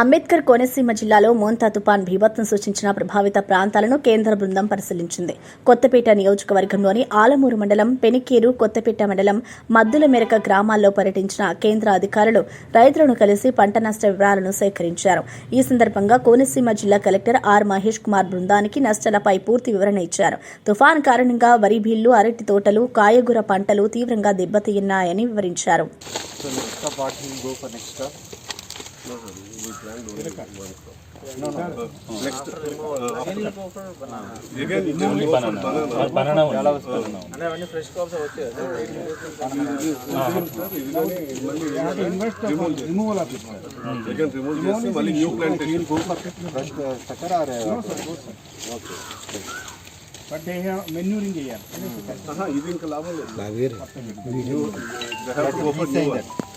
అంబేద్కర్ కోనసీమ జిల్లాలో మోంతా తుపాన్ భీభత్సం సూచించిన ప్రభావిత ప్రాంతాలను కేంద్ర బృందం పరిశీలించింది. కొత్తపేట నియోజకవర్గంలోని ఆలమూరు మండలం పెనికేరు కొత్తపేట మండలం మద్దుల మేరక గ్రామాల్లో పర్యటించిన కేంద్ర అధికారులు రైతులను కలిసి పంట నష్ట వివరాలను సేకరించారు. ఈ సందర్భంగా కోనసీమ జిల్లా కలెక్టర్ ఆర్ మహేష్ కుమార్ బృందానికి నష్టాలపై పూర్తి వివరణ ఇచ్చారు. తుఫాన్ కారణంగా వరి భీళ్ళు అరటి తోటలు కాయగూర పంటలు తీవ్రంగా దెబ్బతిన్నాయని వివరించారు. So next up, what will go for next up? No, no, we planned only one crop. No, no, uh, next, uh, after. Again, it will go for banana. అంటే అవన్నీ ఫ్రెష్ కాల్స్ వచ్చాయి Removal of it. Again, remove చేసి మళ్ళీ new plantation. fresh uh, sucker or uh, but they have manuring చేయాలి ఆహా, ఇది ఇంకా లాభం లేదు.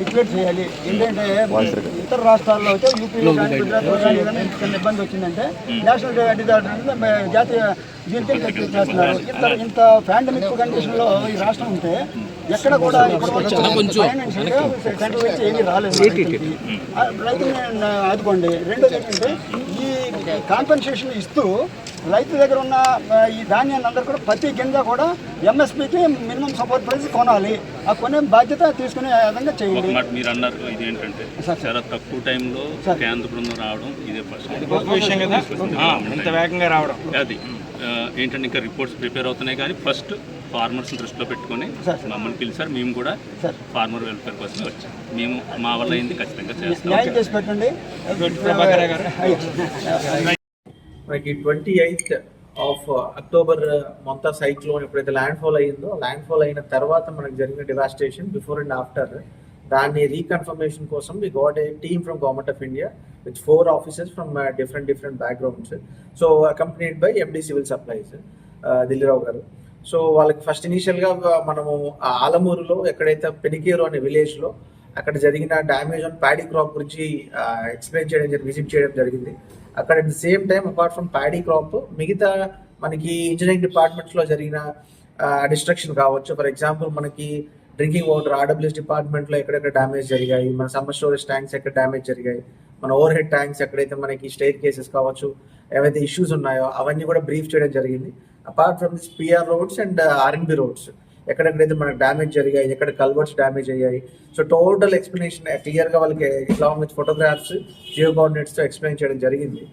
డిక్లేర్ చేయాలి. ఏంటంటే ఇతర రాష్ట్రాల్లో అయితే యూపీలో కానీ గుజరాత్లో కానీ ఏదైనా ఇబ్బంది వచ్చిందంటే నేషనల్ డిజాస్టర్ జాతీయ దీనికి డిక్లేర్ చేస్తున్నారు. ఇంత ఇంత పాండమిక్ కండిషన్లో ఈ రాష్ట్రం ఉంటే ఎక్కడ కూడా సెంటర్ వచ్చి ఏమీ రాలేదు. రైతుని ఆదుకోండి. రెండోది ఏంటంటే ఈ కాంపెన్సేషన్ ఇస్తూ రైతు దగ్గర ఉన్న ఈ ధాన్యాన్ని అందరూ కూడా ప్రతి గింజ కూడా ఎంఎస్పీకి మినిమం సపోర్ట్ ప్రైస్ కొనాలి. ఆ కొనే బాధ్యత తీసుకునే విధంగా చేయండి. మాట మీరు అన్నారు ఇది ఏంటంటే చాలా తక్కువ టైంలో కేంద్ర బృందం రావడం ఇదే ఫస్ట్. విషయం కదా. ఇంత వేగంగా రావడం. అది. ఏంటంటే ఇంకా రిపోర్ట్స్ ప్రిపేర్ అవుతున్నాయి కానీ ఫస్ట్ ఫార్మర్స్ దృష్టిలో పెట్టుకొని మమ్మల్ని పిలిచారు. మేము కూడా ఫార్మర్ వెల్ఫేర్ కోసం వచ్చాం. మేము మా వల్ల అయింది ఖచ్చితంగా చేస్తాం. మనకి twenty eighth of uh, October uh, మొత్తం సైక్లోన్ ఎప్పుడైతే ల్యాండ్ ఫాల్ అయ్యిందో ల్యాండ్ ఫాల్ అయిన తర్వాత మనకు జరిగిన డివాస్టేషన్ బిఫోర్ అండ్ ఆఫ్టర్ దాన్ని రీకన్ఫర్మేషన్ కోసం we got a team from government of India with four officers from different different backgrounds so accompanied by MD civil supplies Dilli Rao గారు. So వాళ్ళకి first ఇనీషియల్గా uh, మనము ఆ ఆలమూరులో ఎక్కడైతే పెనికేరు అనే విలేజ్లో అక్కడ జరిగిన డ్యామేజ్ ఆన్ ప్యాడీ క్రాప్ గురించి ఎక్స్ప్లెయిన్ చేయడం జరిగింది విజిట్ చేయడం జరిగింది. అక్కడ at the same time apart from paddy crop మిగతా మనకి ఇంజనీరింగ్ డిపార్ట్మెంట్స్లో జరిగిన డిస్ట్రక్షన్ కావచ్చు. ఫర్ ఎగ్జాంపుల్ మనకి డ్రింకింగ్ వాటర్ ఆర్డబ్ల్యూఎస్ డిపార్ట్మెంట్లో ఎక్కడెక్కడ డ్యామేజ్ జరిగాయి. మన సమ్మర్ స్టోరేజ్ ట్యాంక్స్ ఎక్కడ డ్యామేజ్ జరిగాయి. మన ఓవర్ హెడ్ ట్యాంక్స్ ఎక్కడైతే మనకి స్టేట్ కేసెస్ కావచ్చు ఏవైతే ఇష్యూస్ ఉన్నాయో అవన్నీ కూడా బ్రీఫ్ చేయడం జరిగింది. Apart from this PR roads and R and B roads ఎక్కడెక్కడైతే మనకు డ్యామేజ్ జరిగాయి ఎక్కడ కల్వర్స్ డ్యామేజ్ అయ్యాయి. సో టోటల్ ఎక్స్ప్లెనేషన్ క్లియర్గా వాళ్ళకి లాంగ్ విత్ ఫోటోగ్రాఫ్స్ జియో కోఆర్డినేట్స్తో ఎక్స్ప్లెయిన్ చేయడం జరిగింది.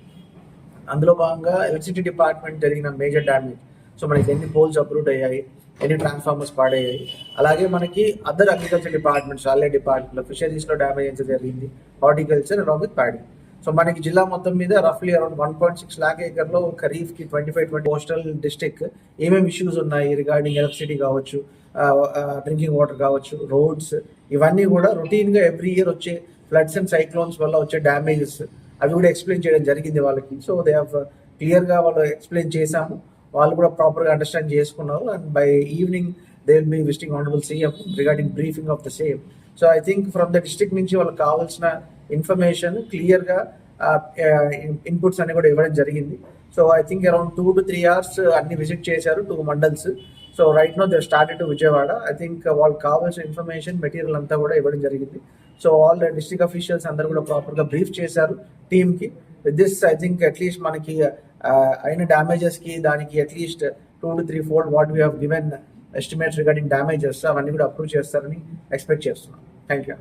అందులో భాగంగా ఎలక్ట్రిసిటీ డిపార్ట్మెంట్ జరిగిన మేజర్ డ్యామేజ్ సో మనకి ఎన్ని పోల్స్ అప్రూవ్ అయ్యాయి ఎన్ని ట్రాన్స్ఫార్మర్స్ పాడయ్యాయి. అలాగే మనకి other agriculture departments allied department ఫిషరీస్లో damage ఎంత జరిగింది horticulture along with padding so మనకి జిల్లా మొత్తం మీద రఫ్లీ around one point six lakh ఏకర్లో ఖరీఫ్కి twenty five twenty coastal district ఏమేమి ఇష్యూస్ ఉన్నాయి రిగార్డింగ్ ఎలక్ట్రిసిటీ కావచ్చు డ్రింకింగ్ వాటర్ కావచ్చు రోడ్స్ ఇవన్నీ కూడా రొటీన్గా ఎవ్రీ ఇయర్ వచ్చే ఫ్లడ్స్ అండ్ సైక్లోన్స్ వల్ల వచ్చే డ్యామేజెస్ అవి కూడా ఎక్స్ప్లెయిన్ చేయడం జరిగింది వాళ్ళకి. సో దే హ్యావ్ క్లియర్గా వాళ్ళు ఎక్స్ప్లెయిన్ చేశాము. వాళ్ళు కూడా ప్రాపర్గా అండర్స్టాండ్ చేసుకున్నారు. And by evening they will be visiting honourable CM regarding briefing of the same so I think from the district నుంచి వాళ్ళకి కావాల్సిన ఇన్ఫర్మేషన్ క్లియర్గా ఇన్పుట్స్ అన్ని కూడా ఇవ్వడం జరిగింది. So I think around two to three hours అన్ని విజిట్ చేశారు two mandals so right now they started to Vijayawada I think వాళ్ళకి కావాల్సిన ఇన్ఫర్మేషన్ మెటీరియల్ అంతా కూడా ఇవ్వడం జరిగింది. So all the district officials అందరూ కూడా ప్రాపర్గా బ్రీఫ్ చేశారు టీమ్కి with this I think at least మనకి అయిన డ్యామేజెస్కి దానికి at least two to three fold what we have given estimates regarding damages అవన్నీ కూడా అప్రూవ్ చేస్తారని ఎక్స్పెక్ట్ చేస్తున్నాం. Thank you